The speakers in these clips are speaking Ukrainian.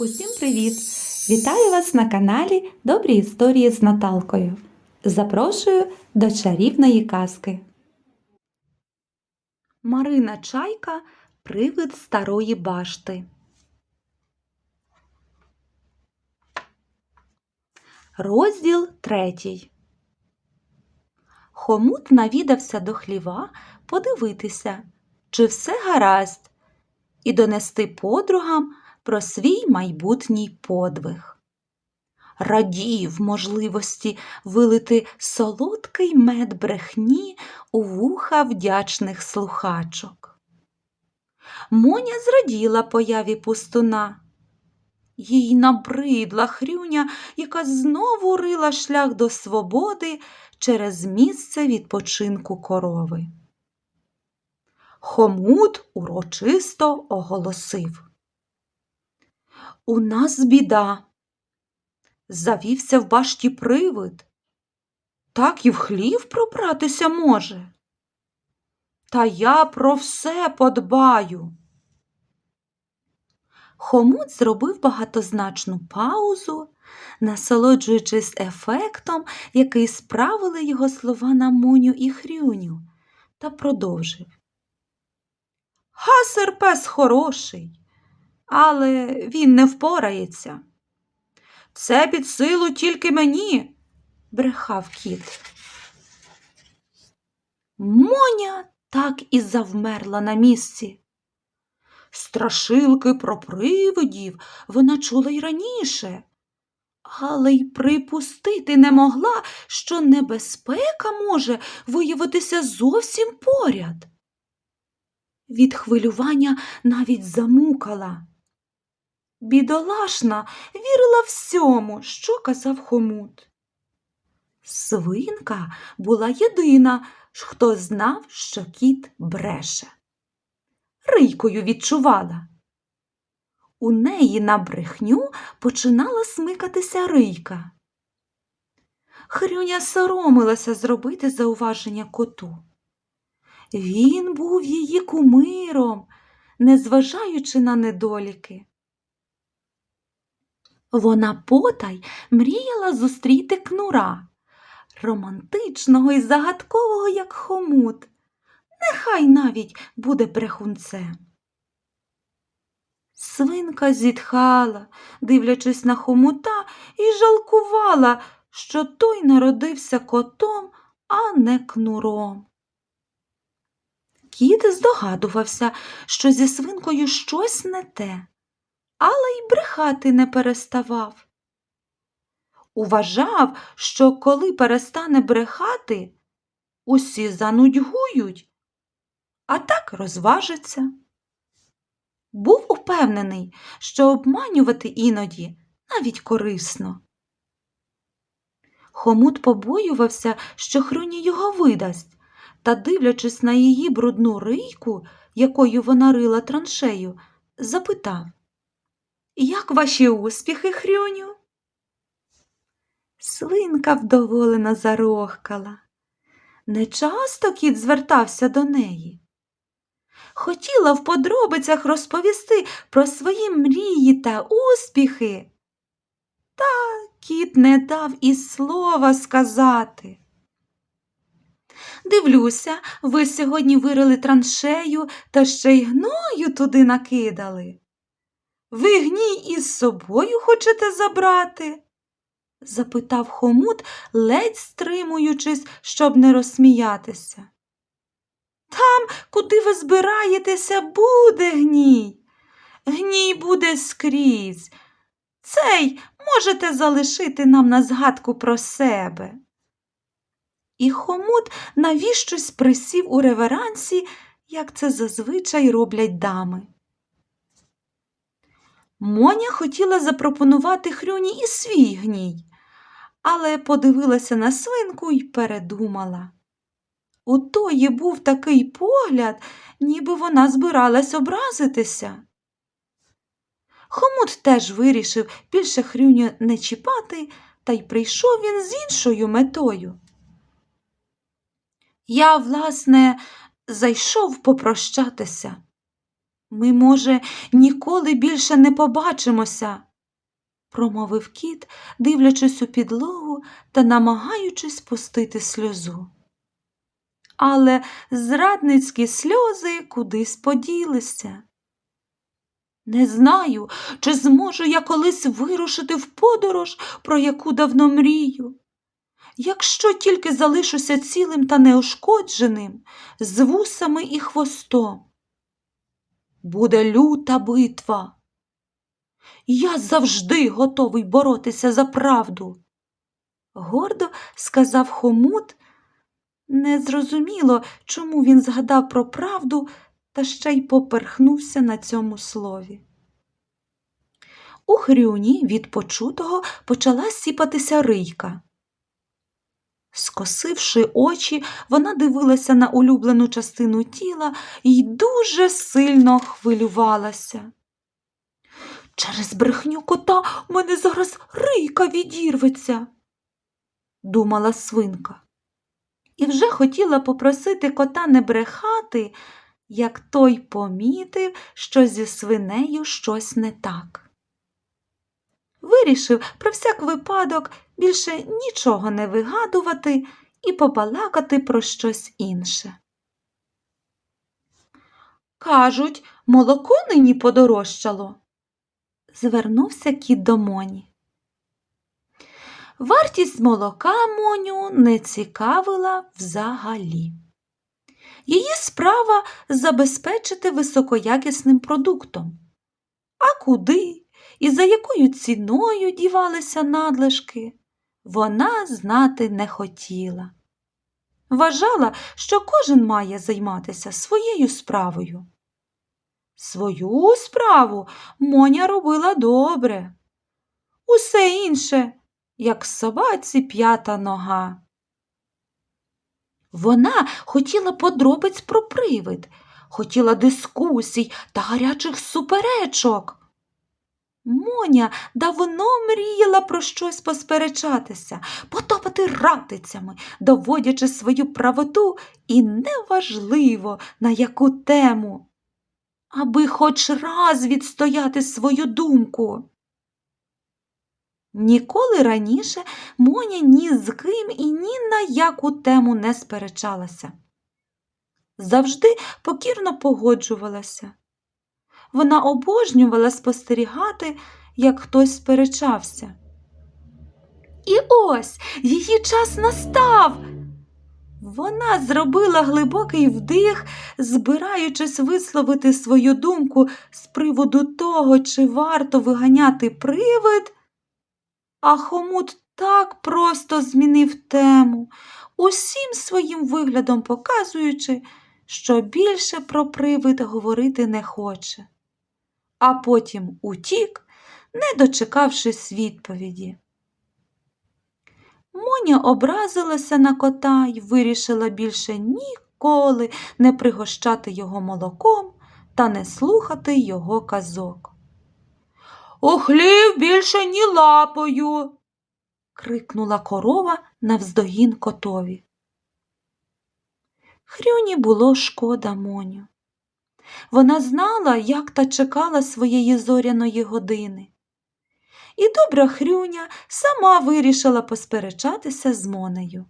Усім привіт! Вітаю вас на каналі Добрі історії з Наталкою. Запрошую до чарівної казки. Марина Чайка Привид старої башти. Розділ третій. Хомут навідався до хліва подивитися, чи все гаразд, і донести подругам про свій майбутній подвиг. Радів можливості вилити солодкий мед брехні у вуха вдячних слухачок. Моня зраділа появі пустуна. Їй набридла хрюня, яка знову рила шлях до свободи через місце відпочинку корови. Хомут урочисто оголосив. У нас біда. Завівся в башті привид. Так і в хлів пробратися може. Та я про все подбаю. Хомут зробив багатозначну паузу, насолоджуючись ефектом, який справили його слова на Моню і Хрюню, та продовжив. Гасер пес хороший, але він не впорається. Це під силу тільки мені, брехав кіт. Моня так і завмерла на місці. Страшилки про привидів вона чула й раніше, але й припустити не могла, що небезпека може виявитися зовсім поряд. Від хвилювання навіть замукала. Бідолашна вірила всьому, що казав хомут. Свинка була єдина, хто знав, що кіт бреше. Рийкою відчувала. У неї на брехню починала смикатися рийка. Хрюня соромилася зробити зауваження коту. Він був її кумиром, незважаючи на недоліки. Вона потай мріяла зустріти кнура, романтичного і загадкового, як хомут. Нехай навіть буде брехунцем. Свинка зітхала, дивлячись на хомута, і жалкувала, що той народився котом, а не кнуром. Кіт здогадувався, що зі свинкою щось не те, але й брехати не переставав. Уважав, що коли перестане брехати, усі занудьгують, а так розважиться. Був упевнений, що обманювати іноді навіть корисно. Хомут побоювався, що хруні його видасть, та, дивлячись на її брудну рийку, якою вона рила траншею, запитав Як ваші успіхи, Хрюню? Свинка вдоволено зарохкала. Нечасто кіт звертався до неї. Хотіла в подробицях розповісти про свої мрії та успіхи. Та кіт не дав і слова сказати. Дивлюся, ви сьогодні вирили траншею та ще й гною туди накидали. Ви гній із собою хочете забрати? запитав хомут, ледь стримуючись, щоб не розсміятися. Там, куди ви збираєтеся, буде гній. Гній буде скрізь. Цей можете залишити нам на згадку про себе. І хомут навіщось присів у реверансі, як це зазвичай роблять дами. Моня хотіла запропонувати хрюні і свій гній, але подивилася на свинку і передумала. У тої був такий погляд, ніби вона збиралась образитися. Хомут теж вирішив більше хрюню не чіпати, та й прийшов він з іншою метою. Я, власне, зайшов попрощатися. Ми, може, ніколи більше не побачимося. промовив кіт, дивлячись у підлогу та намагаючись пустити сльозу. Але зрадницькі сльози кудись поділися. Не знаю, чи зможу я колись вирушити в подорож, про яку давно мрію. Якщо тільки залишуся цілим та неушкодженим, з вусами і хвостом. Буде люта битва. Я завжди готовий боротися за правду. Гордо сказав хомут. Незрозуміло, чому він згадав про правду та ще й поперхнувся на цьому слові. У хрюні від почутого почала сіпатися рийка. Скосивши очі, вона дивилася на улюблену частину тіла і дуже сильно хвилювалася. Через брехню кота в мене зараз рийка відірветься, думала свинка. І вже хотіла попросити кота не брехати, як той помітив, що зі свинею щось не так. Вирішив про всяк випадок більше нічого не вигадувати і побалакати про щось інше. Кажуть, молоко нині подорожчало. Звернувся кіт до Моні. Вартість молока Моню не цікавила взагалі. Її справа забезпечити високоякісним продуктом. А куди і за якою ціною дівалися надлишки, вона знати не хотіла. Вважала, що кожен має займатися своєю справою. Свою справу Моня робила добре. Усе інше, як собаці п'ята нога. Вона хотіла подробиць про привид, хотіла дискусій та гарячих суперечок. Моня давно мріяла про щось посперечатися, потопати ратицями, доводячи свою правоту і неважливо на яку тему, аби хоч раз відстояти свою думку. Ніколи раніше Моня ні з ким і ні на яку тему не сперечалася. Завжди покірно погоджувалася. Вона обожнювала спостерігати, як хтось сперечався. І ось її час настав. Вона зробила глибокий вдих, збираючись висловити свою думку з приводу того, чи варто виганяти привид. А хомут так просто змінив тему, усім своїм виглядом показуючи, що більше про привид говорити не хоче, а потім утік, не дочекавшись відповіді. Моня образилася на кота й вирішила більше ніколи не пригощати його молоком та не слухати його казок. У хлів більше ні лапою. крикнула корова навздогін котові. Хрюні було шкода Моню. Вона знала, як та чекала своєї зоряної години. І добра Хрюня сама вирішила посперечатися з Монею.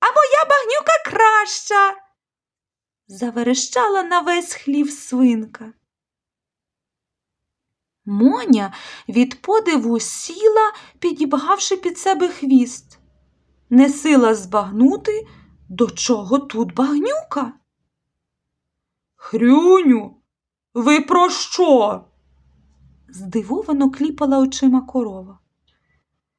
А моя багнюка краща. заверещала на весь хлів свинка. Моня від подиву сіла, підібгавши під себе хвіст. Не сила збагнути, до чого тут багнюка. Хрюню, ви про що? здивовано кліпала очима корова.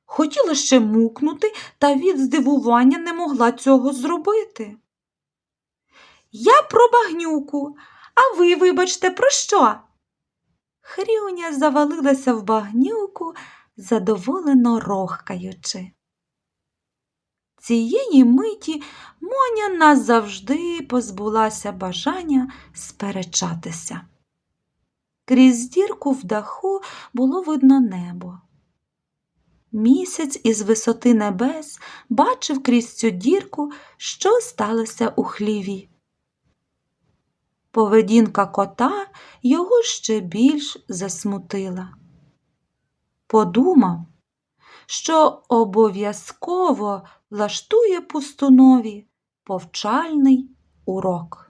Хотіла ще мукнути, та від здивування не могла цього зробити. Я про багнюку, а ви, вибачте, про що? Хрюня завалилася в багнюку, задоволено рохкаючи. Цієї миті Моня назавжди позбулася бажання сперечатися. Крізь дірку в даху було видно небо. Місяць із висоти небес бачив крізь цю дірку, що сталося у хліві. Поведінка кота його ще більш засмутила. подумав, що обов'язково влаштує пустунові повчальний урок.